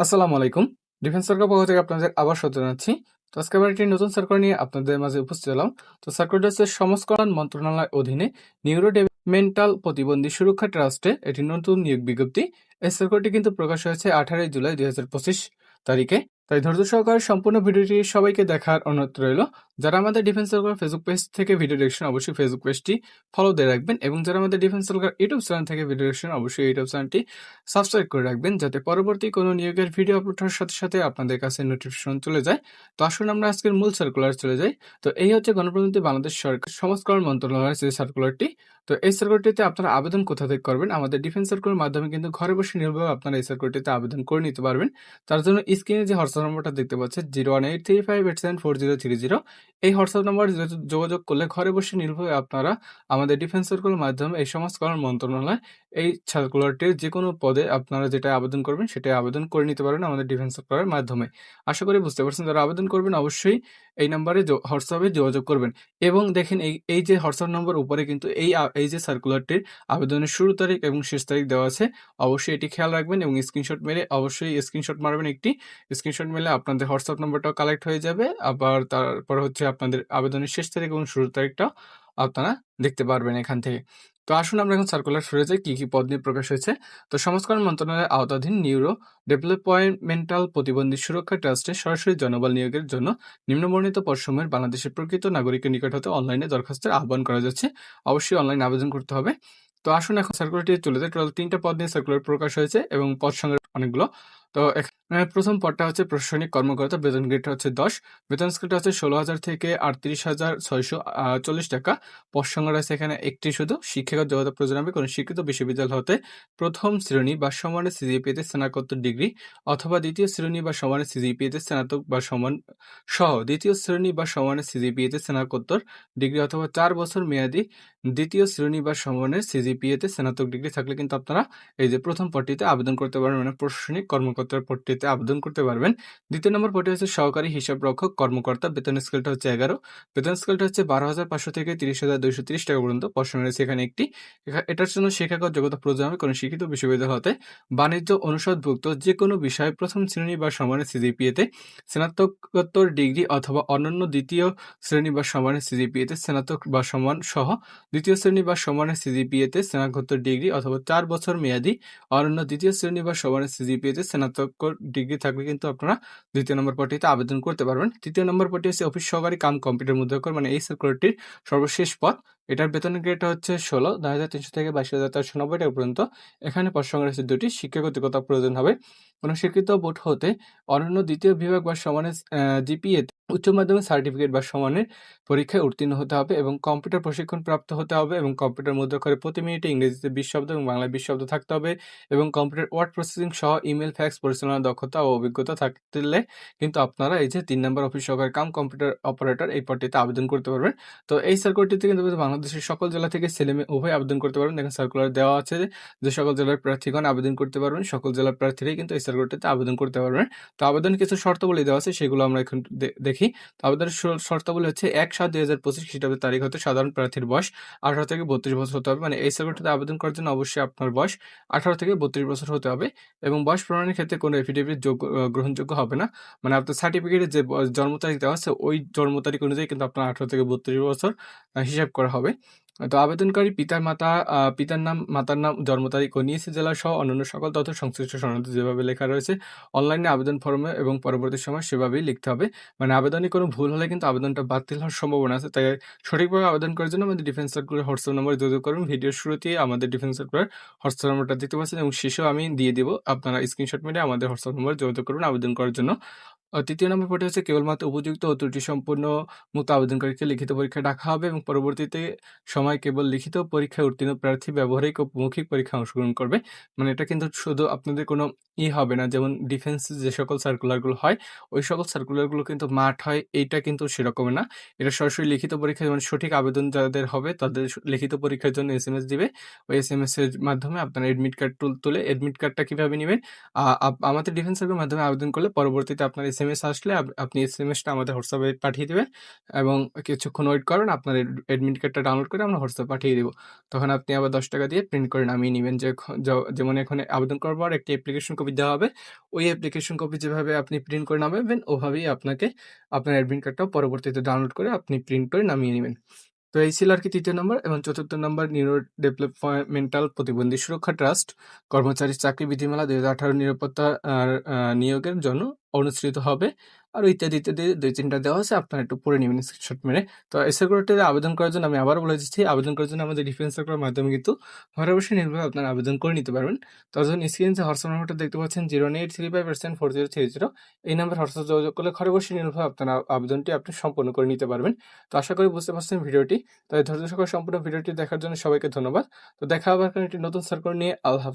আসসালামু আলাইকুম। ডিফেন্স সরকার পক্ষ থেকে আপনাদের আবার স্বাগত জানাচ্ছি। তো আজকে আবার একটি নতুন সার্কেল নিয়ে আপনাদের মাঝে উপস্থিত হলাম। তো সার্কেলটা হচ্ছে সমস্কলন মন্ত্রণালয় অধীনে নিউরো প্রতিবন্ধী সুরক্ষা ট্রাস্টে এটি নতুন নিয়োগ বিজ্ঞপ্তি। এই সার্কেলটি কিন্তু প্রকাশ হয়েছে আঠারোই জুলাই দুই তারিখে। তাই ধৈর্য সহকারে সম্পূর্ণ ভিডিওটি সবাইকে দেখার অনুরোধ রইল। যারা আমাদের ডিফেন্স সরকার ফেসবুক পেজ থেকে ভিডিও দেখছেন, অবশ্যই ফেসবুক পেজটি ফলো দিয়ে রাখবেন এবং যারা আমাদের ডিফেন্স সরকার ইউটিউব চ্যানেল থেকে ভিডিও দেখছেন, অবশ্যই ইউটিউব চ্যানেলটি সাবস্ক্রাইব করে রাখবেন যাতে পরবর্তী কোনো নিয়োগের ভিডিও আপলোড হওয়ার সাথে সাথে আপনাদের কাছে নোটিফিকেশন চলে যায়। তো আসুন আমরা আজকের মূল সার্কুলার চলে যাই। তো এই হচ্ছে গণপ্রজাতন্ত্রী বাংলাদেশ সরকার সমাজকরণ মন্ত্রণালয়ের যে সার্কুলারটি তো এই সার্কুলারটিতে আপনারা আবেদন কোথা থেকে করবেন? আমাদের ডিফেন্স সার্কুলার মাধ্যমে কিন্তু ঘরে বসে নির্ভয় আপনারা এই সার্কুলারটিতে আবেদন করে নিতে পারবেন। তার জন্য স্ক্রিনে যে হোয়াটসঅ্যাপ নম্বরটা দেখতে পাচ্ছেন, zero one eight three five eight seven four zero three zero. এই হোয়াটসঅ্যাপ নম্বর যোগাযোগ করলে ঘরে বসে নির্ভয়ে আপনারা আমাদের ডিফেন্স সার্কুলার মাধ্যমে এই সমাজকরণ মন্ত্রণালয়, এই সার্কুলারটির যে কোনো পদে আপনারা যেটা আবেদন করবেন সেটা আবেদন করে নিতে পারেন আমাদের ডিফেন্স সার্কুলারের মাধ্যমে। আশা করি বুঝতে পারছেন, যারা আবেদন করবেন অবশ্যই এই নাম্বারে হোয়াটসঅ্যাপে যোগাযোগ করবেন। এবং দেখেন এই এই যে হোয়াটসঅ্যাপ নম্বর উপরে কিন্তু এই এই যে সার্কুলারটির আবেদনের শুরু তারিখ এবং শেষ তারিখ দেওয়া আছে, অবশ্যই এটি খেয়াল রাখবেন এবং স্ক্রিনশট মেরে অবশ্যই স্ক্রিনশট মারবেন একটি। স্ক্রিনশট মেলে আপনাদের হোয়াটসঅ্যাপ নম্বরটাও কালেক্ট হয়ে যাবে। আবার তারপর হচ্ছে আপনাদের আবেদনের শেষ তারিখ এবং শুরু তারিখটাও আপনারা দেখতে পারবেন এখান থেকে। তো আসুন আমরা এখন সার্কুলার ফিরে যাই, কী কী পদ নিয়ে প্রকাশ হয়েছে। তো সংস্করণ মন্ত্রণালয়ের আওতাধীন নিউরো ডেভেলপমেন্টাল প্রতিবন্ধী সুরক্ষা ট্রাস্টে সরাসরি জনবল নিয়োগের জন্য নিম্নবর্ণিত পদসমূহের বাংলাদেশের প্রকৃত নাগরিকের নিকট হতে অনলাইনে দরখাস্তের আহ্বান করা যাচ্ছে। অবশ্যই অনলাইন আবেদন করতে হবে। তো আসুন এখন সার্কুলারটি চলে যায় টোটাল তিনটা পদ নিয়ে সার্কুলার প্রকাশ হয়েছে এবং পদ সংখ্যা অনেকগুলো। তো এখানে প্রথম পদটা হচ্ছে প্রশাসনিক কর্মকর্তা, বেতন গ্রেডটা হচ্ছে দশ। বেতন স্কেলটা হচ্ছে ষোলো হাজার থেকে আটত্রিশ হাজার ছয়শো চল্লিশ টাকা। সংখ্যা রয়েছে এখানে একটি শুধু। শিক্ষাগত যোগ্যতা প্রয়োজন হবে কোনো শিক্ষিত বিশ্ববিদ্যালয় হতে প্রথম শ্রেণি বা সমানের সিজিপিএতে স্নাতকোত্তর ডিগ্রি অথবা দ্বিতীয় শ্রেণি বা সমানের সিজিপিএতে স্নাতক বা সমান সহ দ্বিতীয় শ্রেণি বা সমানের সিজিপিএতে স্নাতকোত্তর ডিগ্রি অথবা চার বছর মেয়াদি দ্বিতীয় শ্রেণি বা সমানের সিজিপিএতে স্নাতক ডিগ্রি থাকলে কিন্তু আপনারা এই যে প্রথম পদটিতে আবেদন করতে পারবেন। মানে প্রশাসনিক কর্মকর্তার পদটিতে আবেদন করতে পারবেন। দ্বিতীয় নম্বর পদটি হচ্ছে সহকারী হিসাব রক্ষক কর্মকর্তা। বেতন স্কেলটা হচ্ছে এগারো। বেতন স্কেলটা হচ্ছে বারো হাজার পাঁচশো থেকে তিরিশ হাজার দুইশো তিরিশ টাকা পর্যন্ত। প্রশ্ন রয়েছে এখানে একটি। এটার জন্য শিক্ষাগত যোগ্যতা প্রয়োজন হবে কোনো শিক্ষিত বিশ্ববিদ্যালয় হতে বাণিজ্য অনুষদভুক্ত যে কোনো বিষয়ে প্রথম শ্রেণি বা সমানের সিজিপিএতে স্নাতকোত্তর ডিগ্রি অথবা অন্যান্য দ্বিতীয় শ্রেণি বা সমানের সিজিপিএতে স্নাতক বা সমান সহ দ্বিতীয় শ্রেণি বা সমানের সিজিপিএতে স্নাতকোত্তর ডিগ্রি অথবা চার বছর মেয়াদি অন্যান্য দ্বিতীয় শ্রেণি বা সমানের সিজিপিএতে স্নাতক ডিগ্রি থাকবে কিন্তু আপনারা দ্বিতীয় নম্বর পটিতে আবেদন করতে পারবেন। তৃতীয় নম্বর পদটি হচ্ছে অফিস সহকারী কাম কম্পিউটার মুদ্রাকর মানে এই সার্কুলারটির সর্বশেষ পদ এটার বেতন গ্রেডটা হচ্ছে ষোলো, নয় হাজার তিনশো থেকে বাইশ হাজার চারশো নব্বই টাকা পর্যন্ত। এখানে পদ সংখ্যা দুটি শিক্ষাগতিকতা প্রয়োজন হবে। কোনো স্বীকৃত বোর্ড হতে অন্যান্য দ্বিতীয় বিভাগ বা সমানের জিপিএ উচ্চ মাধ্যমিক সার্টিফিকেট বা সমানের পরীক্ষায় উত্তীর্ণ হতে হবে এবং কম্পিউটার প্রশিক্ষণ প্রাপ্ত হতে হবে এবং কম্পিউটার মুদ্রা করে প্রতি মিনিটে ইংরেজিতে বিশ শব্দ এবং বাংলায় বিশ শব্দ থাকতে হবে এবং কম্পিউটার ওয়ার্ড প্রসেসিং সহ ইমেল ফ্যাক্স পরিচালনার দক্ষতা ও অভিজ্ঞতা থাকলে কিন্তু আপনারা এই যে তিন নম্বর অফিস সহকারী কাম কম্পিউটার অপারেটর এই পদটিতে আবেদন করতে পারবেন। তো এই সার্কুলারটিতে কিন্তু বাংলাদেশের সকল জেলা থেকে ছেলে মেয়ে উভয় আবেদন করতে পারবেন। দেখেন সার্কুলার দেওয়া আছে যে সকল জেলার প্রার্থীগণ আবেদন করতে পারবেন, সকল জেলার প্রার্থীরাই কিন্তু এই সার্কুলারটিতে আবেদন করতে পারবেন। তো আবেদন কিছু শর্তাবলী দেওয়া আছে, সেগুলো আমরা এখন দেখি। তো আবেদনের শর- শর্তাবলী হচ্ছে এক সাত দুই হাজার পঁচিশ খ্রিস্টাব্দের তারিখ হতে সাধারণ প্রার্থীর বয়স আঠারো থেকে বত্রিশ বছর হতে হবে। মানে এই সার্কুলারটিতে আবেদন করার জন্য অবশ্যই আপনার বয়স আঠারো থেকে বত্রিশ বছর হতে হবে এবং বয়স প্রমাণের ক্ষেত্রে কোনো এফিডেভিট যোগ্য গ্রহণযোগ্য হবে না। মানে আপনার সার্টিফিকেটে যে, জন্ম তারিখ দেওয়া আছে, ওই জন্ম তারিখ অনুযায়ী কিন্তু আপনার আঠারো থেকে বত্রিশ বছর হিসাব করা হবে। তো আবেদনকারী পিতার মাতা পিতার নাম, মাতার নাম, জন্ম তারিখ ও নিয়েছে জেলা সহ অন্যান্য সকল তথ্য সংশ্লিষ্ট সনদে যেভাবে লেখা রয়েছে, অনলাইনে আবেদন ফর্মে এবং পরবর্তী সময় সেভাবেই লিখতে হবে। মানে আবেদনে কোনো ভুল হলে কিন্তু আবেদনটা বাতিল হওয়ার সম্ভাবনা আছে, তাই সঠিকভাবে আবেদন করার জন্য আমাদের ডিফেন্স সার্কুলার হোয়াটসঅ্যাপ নম্বরে যোগাযোগ করুন। ভিডিওর শুরুতেই আমাদের ডিফেন্স সার্কুলার হোয়াটসঅ্যাপ নম্বরটা দিতে পারছেন এবং শেষেও আমি দিয়ে দিব। আপনারা স্ক্রিনশট মেরে আমাদের হোয়াটসঅ্যাপ নম্বর যোগাযোগ করুন আবেদন করার জন্য। আর তৃতীয় নম্বর পদে হচ্ছে কেবলমাত্র উপযুক্ত ও ত্রুটি সম্পূর্ণ মুক্ত আবেদনকারীকে লিখিত পরীক্ষা ডাকা হবে এবং পরবর্তীতে সময় কেবল লিখিত পরীক্ষায় উত্তীর্ণ প্রার্থী ব্যবহারিক ও মৌখিক পরীক্ষা অংশগ্রহণ করবে। মানে এটা কিন্তু শুধু আপনাদের কোনো ই হবে না, যেমন ডিফেন্স যে সকল সার্কুলারগুলো হয়, ওই সকল সার্কুলারগুলো কিন্তু মাঠ হয়, এইটা কিন্তু সেরকম না। এটা সরাসরি লিখিত পরীক্ষা যেমন সঠিক আবেদন যাদের হবে তাদের লিখিত পরীক্ষার জন্য এস এম এস দিবে। ওই এস এম এস এর মাধ্যমে আপনারা এডমিট কার্ড তুলে এডমিট কার্ডটা কীভাবে নেবেন? আমাদের ডিফেন্স মাধ্যমে আবেদন করলে পরবর্তীতে আপনার এই এস আসলে এস এম এসটা আমাদের হোয়াটসঅ্যাপে পাঠিয়ে দেবেন এবং কিছুক্ষণ ওয়েট করবেন আপনার অ্যাডমিট কার্ডটা ডাউনলোড করে আমরা হোয়াটসঅ্যাপে পাঠিয়ে দেবো তখন আপনি আবার ৳১০ দিয়ে প্রিন্ট করে নামিয়ে নেবেন যে যেমন এখানে আবেদন করার পর একটি অ্যাপ্লিকেশন কপি দেওয়া হবে। ওই অ্যাপ্লিকেশন কপি যেভাবে আপনি প্রিন্ট করে নামাবেন, ওভাবেই আপনাকে আপনার অ্যাডমিট কার্ডটাও পরবর্তীতে ডাউনলোড করে আপনি প্রিন্ট করে নামিয়ে নিবেন। তো এই ছিল আরকি ৩য় নম্বর এবং চতুর্থ নম্বর নিউরো ডেভেলপমেন্টাল প্রতিবন্ধী সুরক্ষা ট্রাস্ট কর্মচারীর চাকরি বিধিমালা দুই হাজার আঠারো নিরাপত্তা নিয়োগের জন্য অনুসৃত হবে। আরও ইত্যাদি, ইত্যাদি ২-৩ টা দেওয়া আছে। আপনারা একটু পড়ে নিবেন স্ক্রিনশট মেরে। তো এই সার্কুলারটিতে আবেদন করার জন্য আমি আবারও বলে দিচ্ছি, আবেদন করার জন্য আমাদের ডিফেন্স সার্কুলার মাধ্যমে কিন্তু ঘরে বসে নির্ভয়ে আপনারা আবেদন করে নিতে পারবেন। তার জন্য স্ক্রিনে যে হোয়াটসঅ্যাপ নাম্বারটা দেখতে পাচ্ছেন 09835874030 এই নাম্বার হোয়াটসঅ্যাপ যোগাযোগ করলে ঘরে বসে নির্ভয়ে আপনারা আবেদনটি আপনি সম্পন্ন করে নিতে পারবেন। তো আশা করি বুঝতে পারছেন ভিডিওটি। তাই ধৈর্য সহকারে সম্পূর্ণ ভিডিওটি দেখার জন্য সবাইকে ধন্যবাদ। তো দেখা এখন একটি নতুন সার্কুলার নিয়ে। আল্লাহ।